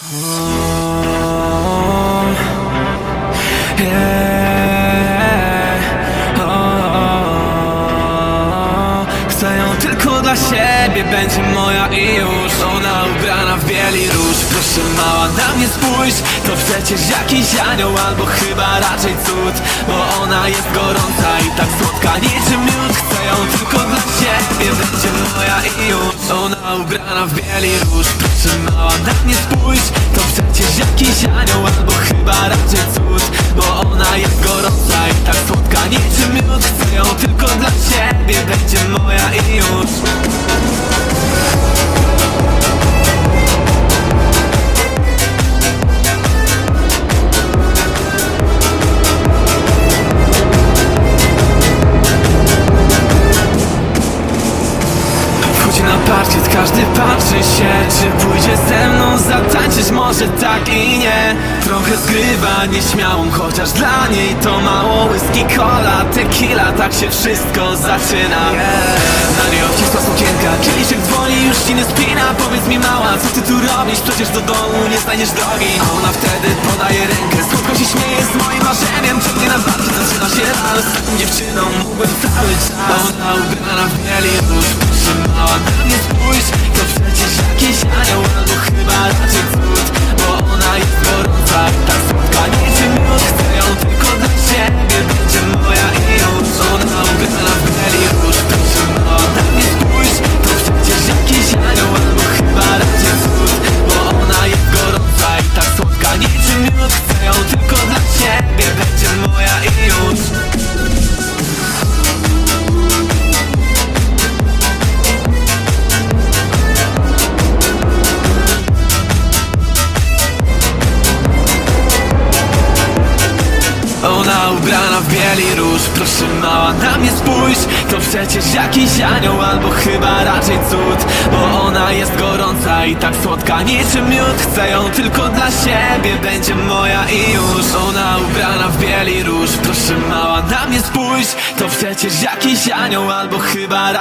Chcę ją tylko dla siebie, będzie moja i już Ona ubrana w bieli róż. Proszę mała, na mnie spójrz To przecież jakiś anioł albo chyba raczej cud Bo ona jest gorąca i tak słodka niczym ubrana w bieli róż. Proszę mała, na mnie spójrz To przecież jakiś każdy patrzy się Czy pójdzie ze mną zatańczyć? Może tak i nie. Trochę zgrywa nieśmiałą, chociaż dla niej to mało. Whisky, cola, tequila, tak się wszystko zaczyna. Na niej obcisła sukienka, kieliszek dzwoni, już ci nie spina. Powiedz mi mała, co ty tu robisz? Przecież do domu nie znajdziesz drogi. A ona wtedy podaje rękę, słodko się śmieje z moim marzeniem. Ciągnie na barki, zaczyna się tą dziewczyną mógłbym cały czas. Ona ubrana w bieli Proszę Ubrana w bieli róż. Proszę mała, na mnie spójrz. To przecież jakiś anioł Albo chyba raczej cud Bo ona jest gorąca i tak słodka Niczym miód. Chcę ją tylko dla siebie Będzie moja i już. Ona ubrana w bieli róż. Proszę mała, na mnie spójrz. To przecież jakiś anioł Albo chyba raczej